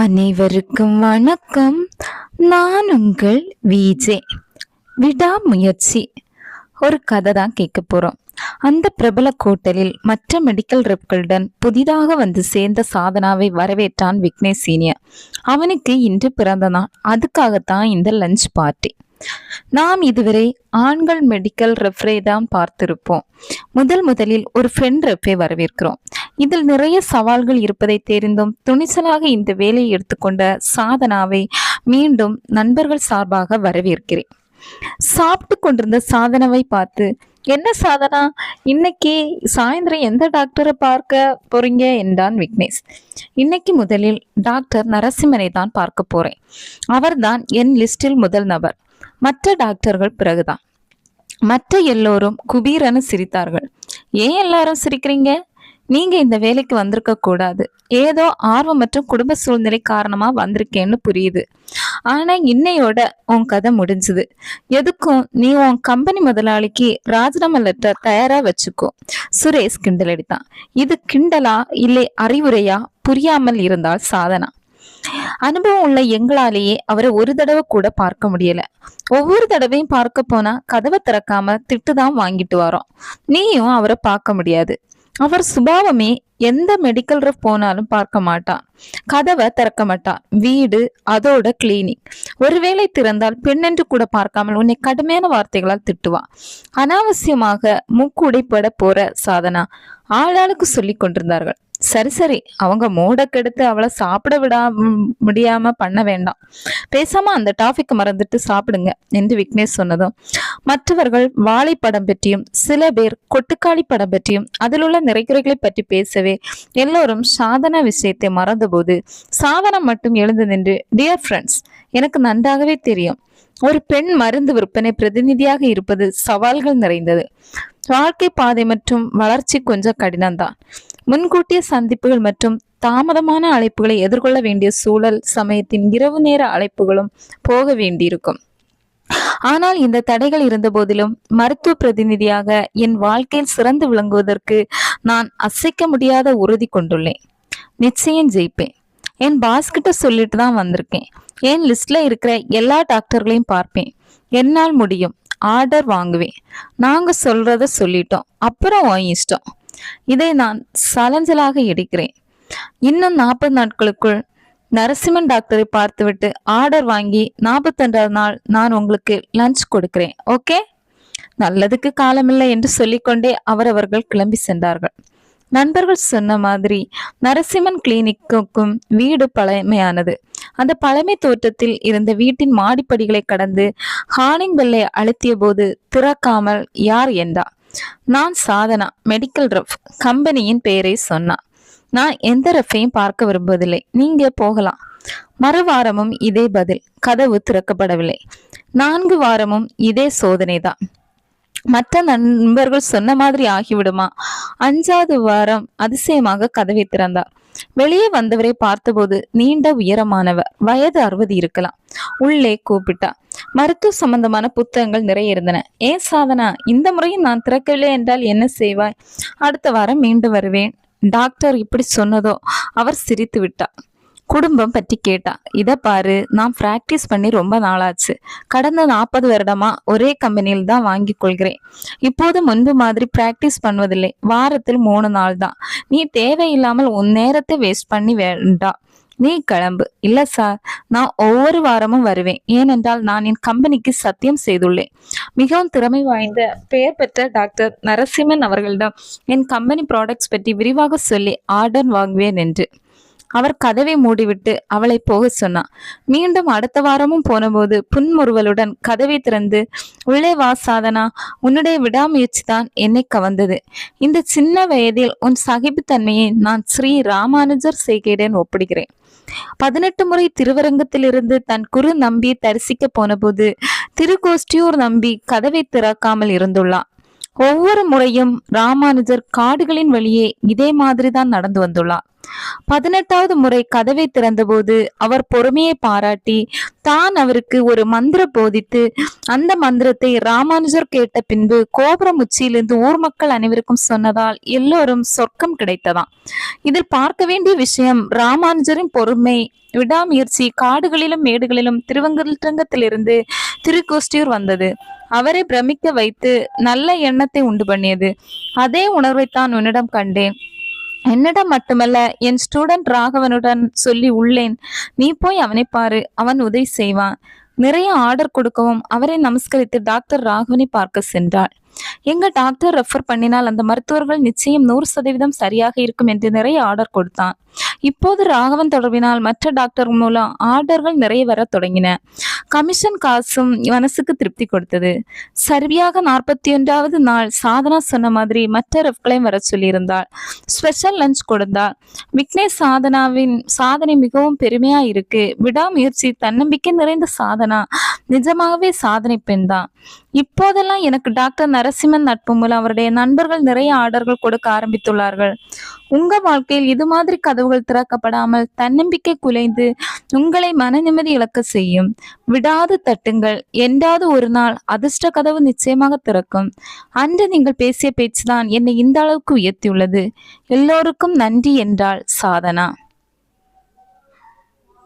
அனைவருக்கும் வணக்கம். நான் உங்கள் விஜே. விடாமுயற்சி ஒரு கதை தான் கேட்க போறோம். அந்த பிரபல கோட்டலில் மற்ற மெடிக்கல் ரெப்களுடன் புதிதாக வந்து சேர்ந்த சாதனாவை வரவேற்றான் விக்னேஷ் சீனியர் அவனுக்கு இன்று பிறந்த நாள். அதுக்காகத்தான் இந்த லஞ்ச் பார்ட்டி நாம் இதுவரை ஆண்கள் மெடிக்கல் ரெஃப்ரே தான் பார்த்திருப்போம். முதல் முதலில் ஒரு ஃப்ரெண்ட் ரெஃப்ரை வரவேற்கிறோம். இதில் நிறைய சவால்கள் இருப்பதை தெரிந்தும் துணிச்சலாக இந்த வேலையை எடுத்துக்கொண்ட சாதனாவை மீண்டும் நண்பர்கள் சார்பாக வரவேற்கிறேன். சாப்பிட்டு கொண்டிருந்த சாதனாவை பார்த்து என்ன சாதனா? இன்னைக்கு சாயந்தரம் எந்த டாக்டரை பார்க்க போறீங்க? என்றான் விக்னேஷ். இன்னைக்கு முதலில் டாக்டர் நரசிம்மனை தான் பார்க்க போறேன். அவர்தான் என் லிஸ்டில் முதல் நபர். மற்ற டாக்டர்கள் பிறகுதான். மற்ற எல்லோரும் குபீரனு சிரித்தார்கள். ஏன் எல்லாரும் சிரிக்கிறீங்க? நீங்க இந்த வேலைக்கு வந்திருக்க கூடாது. ஏதோ ஆர்வம் மற்றும் குடும்ப சூழ்நிலை காரணமா வந்திருக்கேன்னு புரியுது. ஆனா இன்னையோட உன் கதை முடிஞ்சுது. எதுக்கும் நீ உன் கம்பெனி முதலாளிக்கு ராஜினாமா லெட்டர் தயாரா வச்சுக்கோ. சுரேஷ் கிண்டல் அடித்தான். இது கிண்டலா இல்லை அறிவுரையா? புரியாமல் இருந்தால் சாதனா. அனுபவம் உள்ள எங்களாலேயே அவரை ஒரு தடவை கூட பார்க்க முடியல. ஒவ்வொரு தடவையும் பார்க்க போனா கதவை திறக்காம திட்டுதான் வாங்கிட்டு வரோம். நீயும் அவரை பார்க்க முடியாது. அவர் சுபாவமே எந்த மெடிக்கல் ரெப் போனாலும் பார்க்க மாட்டான். கதவை திறக்க மாட்டான். வீடு அதோட கிளீனிக் ஒருவேளை திறந்தால் பெண்ணென்று கூட பார்க்காமல் உன்னை கடுமையான வார்த்தைகளால் திட்டுவான். அனாவசியமாக மூக்குடைப்பட போற சாதனா ஆளாளுக்கு சொல்லி கொண்டிருந்தார்கள். சரி சரி. அவங்க மூட கெடுத்து அவளை சாப்பிட விடாம முடியாம பண்ண வேண்டாம். பேசாம அந்த டாபிக் மறந்துட்டு சாப்பிடுங்க என்று விக்னேஷ் சொன்னதும். மற்றவர்கள் வாழைப்படம் பற்றியும் சில பேர் கொட்டுக்காளி படம் பற்றியும் அதில் உள்ள நிறைகுறைகளை பற்றி பேசவே எல்லோரும் சாதன விஷயத்தை மறந்தபோது சாதனம் மட்டும் எழுந்து நின்று டியர் ஃப்ரெண்ட்ஸ் எனக்கு நன்றாகவே தெரியும். ஒரு பெண் மருந்து விற்பனை பிரதிநிதியாக இருப்பது சவால்கள் நிறைந்தது. வாழ்க்கை பாதை மற்றும் வளர்ச்சி கொஞ்சம் கடினம்தான். முன்கூட்டிய சந்திப்புகள் மற்றும் தாமதமான அழைப்புகளை எதிர்கொள்ள வேண்டிய சூழல் சமயத்தின் இரவு நேர அழைப்புகளும் போக வேண்டியிருக்கும். ஆனால் இந்த தடைகள் இருந்த போதிலும் மருத்துவ பிரதிநிதியாக என் வாழ்க்கையில் சிறந்து விளங்குவதற்கு நான் அசைக்க முடியாத உறுதி கொண்டுள்ளேன். நிச்சயம் ஜெயிப்பேன். என் பாஸ் கிட்ட சொல்லிட்டு தான் வந்திருக்கேன். என் லிஸ்ட்ல இருக்கிற எல்லா டாக்டர்களையும் பார்ப்பேன். என்னால் முடியும். ஆர்டர் வாங்குவேன். நாங்க சொல்றத சொல்லிட்டோம். அப்புறம் இஷ்டம். இதை நான் சலஞ்சலாக எடுக்கிறேன். இன்னும் நாற்பது நாட்களுக்குள் நரசிம்மன் டாக்டரை பார்த்துவிட்டு ஆர்டர் வாங்கி நாற்பத்தெண்டாவது நாள் நான் உங்களுக்கு லஞ்ச் கொடுக்கிறேன். ஓகே நல்லதுக்கு காலமில்லை என்று சொல்லிக்கொண்டே அவரவர்கள் கிளம்பி சென்றார்கள். நண்பர்கள் சொன்ன மாதிரி நரசிம்மன் கிளினிக்குக்கும் வீடு பழமையானது. அந்த பழமை தோற்றத்தில் இருந்த வீட்டின் மாடிப்படிகளை கடந்து ஹானிங் பெல்லை அழுத்திய போது திறக்காமல் யார் என்றார் நான் சாதனா மெடிக்கல் ரஃப் கம்பெனியின் பெயரை சொன்னான் நான் எந்த ரஃபையும் பார்க்க விரும்புவதில்லை. நீங்க போகலாம். மறுவாரமும் இதே பதில். கதவு திறக்கப்படவில்லை. நான்கு வாரமும் இதே சோதனைதான். மற்ற நண்பர்கள் சொன்ன மாதிரி ஆகிவிடுமா? அஞ்சாவது வாரம் அதிசயமாக கதவை திறந்தார். வெளியே வந்தவரை பார்த்தபோது நீண்ட உயரமானவர். வயது அறுபது இருக்கலாம். உள்ளே கூப்பிட்டா மருத்துவ சம்பந்தமான புத்தகங்கள் நிறைய இருந்தன. ஏன் சாதனா? இந்த முறையும் நான் திறக்கவில்லை என்றால் என்ன செய்வாய்? அடுத்த வாரம் மீண்டும் வருவேன். டாக்டர் இப்படி சொன்னதோ? அவர் சிரித்து விட்டார். குடும்பம் பற்றி கேட்டா. இதை பாரு நான் பிராக்டிஸ் பண்ணி ரொம்ப நாளாச்சு. கடந்த நாற்பது வருடமா ஒரே கம்பெனியில் தான் வாங்கி கொள்கிறேன். இப்போது முன்பு மாதிரி பிராக்டிஸ் பண்ணுவதில்லை. வாரத்தில் மூணு நாள் தான். நீ தேவையில்லாமல் உன் நேரத்தை வேஸ்ட் பண்ணி வேண்டாம் நீ கிளம்பு. இல்ல சார் நான் ஒவ்வொரு வாரமும் வருவேன். ஏனென்றால் நான் என் கம்பெனிக்கு சத்தியம் செய்துள்ளேன். மிகவும் திறமை வாய்ந்த பெயர் பெற்ற டாக்டர் நரசிம்மன் அவர்களிடம் என் கம்பெனி ப்ராடக்ட்ஸ் பற்றி விரிவாக சொல்லி ஆர்டர் வாங்குவேன் என்று. அவர் கதவை மூடிவிட்டு அவளை போக சொன்னான். மீண்டும் அடுத்த வாரமும் போனபோது புன்முறுவலுடன் கதவை திறந்து உள்ளே வா சாதனா. உன்னுடைய விடாமுயற்சி தான் என்னை கவர்ந்தது. இந்த சின்ன வயதில் உன் சகிப்புத்தன்மையை நான் ஸ்ரீ ராமானுஜர் சேகேடன் ஒப்பிடுகிறேன். பதினெட்டு முறை திருவரங்கத்திலிருந்து தன் குரு நம்பி தரிசிக்க போனபோது திருக்கோஷ்டியூர் நம்பி கதவை திறக்காமல் இருந்துள்ளான். ஒவ்வொரு முறையும் ராமானுஜர் காடுகளின் வழியே இதே மாதிரிதான் நடந்து வந்துள்ளார். பதினெட்டாவது முறை கதவை திறந்தபோது அவர் பொறுமையை பாராட்டி தான் அவருக்கு ஒரு மந்திர போதித்து அந்த மந்திரத்தை ராமானுஜர் கேட்ட பின்பு கோபுரம் உச்சியிலிருந்து ஊர் மக்கள் அனைவருக்கும் சொன்னதால் எல்லோரும் சொர்க்கம் கிடைத்ததாம். இதில் பார்க்க வேண்டிய விஷயம் ராமானுஜரின் பொறுமை விடாமுயற்சி காடுகளிலும் மேடுகளிலும் திருவங்கத்திலிருந்து திருக்கோஷ்டியூர் வந்தது. அவரை பிரமிக்க வைத்து நல்ல எண்ணத்தை உண்டு பண்ணியது. அதே உணர்வைத்தான் உன்னிடம் கண்டேன். என்னிடம் மட்டுமல்ல என் ஸ்டூடெண்ட் ராகவனுடன் சொல்லி உள்ளேன். நீ போய் அவனை பாரு அவன் உதவி செய்வான். நிறைய ஆர்டர் கொடுக்கவும் அவரை நமஸ்கரித்து டாக்டர் ராகவனை பார்க்க சென்றாள். எங்க டாக்டர் ரெஃபர் பண்ணினால் அந்த மருத்துவர்கள் நிச்சயம் நூறு சதவீதம் சரியாக இருக்கும் என்று நிறைய ஆர்டர் கொடுத்தான். இப்போது ராகவன் தொடர்பினால் மற்ற டாக்டர் மூலம் ஆர்டர்கள் நிறைய வர தொடங்கின. கமிஷன் காசும் மனசுக்கு திருப்தி கொடுத்தது. சரியாக நாற்பத்தி ஒன்றாவது நாள் சாதனா சொன்ன மாதிரி மற்ற ரெஃப்களையும் வர சொல்லியிருந்தாள். ஸ்பெஷல் லஞ்ச் கொடுத்தாள். விக்னேஷ் சாதனாவின் சாதனை மிகவும் பெருமையா இருக்கு. விடாமுயற்சி தன்னம்பிக்கை நிறைந்த சாதனா. நிஜமாகவே சாதனை பெண் தான். இப்போதெல்லாம் எனக்கு டாக்டர் நரசிம்மன் நட்பு மூலம் அவருடைய நண்பர்கள் நிறைய ஆர்டர்கள் கொடுக்க ஆரம்பித்துள்ளார்கள். உங்க வாழ்க்கையில் இது மாதிரி கதவுகள் திறக்கப்படாமல் தன்னம்பிக்கை குலைந்து உங்களை மன நிம்மதி இழக்க செய்யும். விடாது தட்டுங்கள். என்றாவது ஒரு நாள் அதிர்ஷ்ட கதவு நிச்சயமாக திறக்கும். அன்று நீங்கள் பேசிய பேச்சுதான் என்னை இந்த அளவுக்கு உயர்த்தியுள்ளது. எல்லோருக்கும் நன்றி என்றால் சாதனா.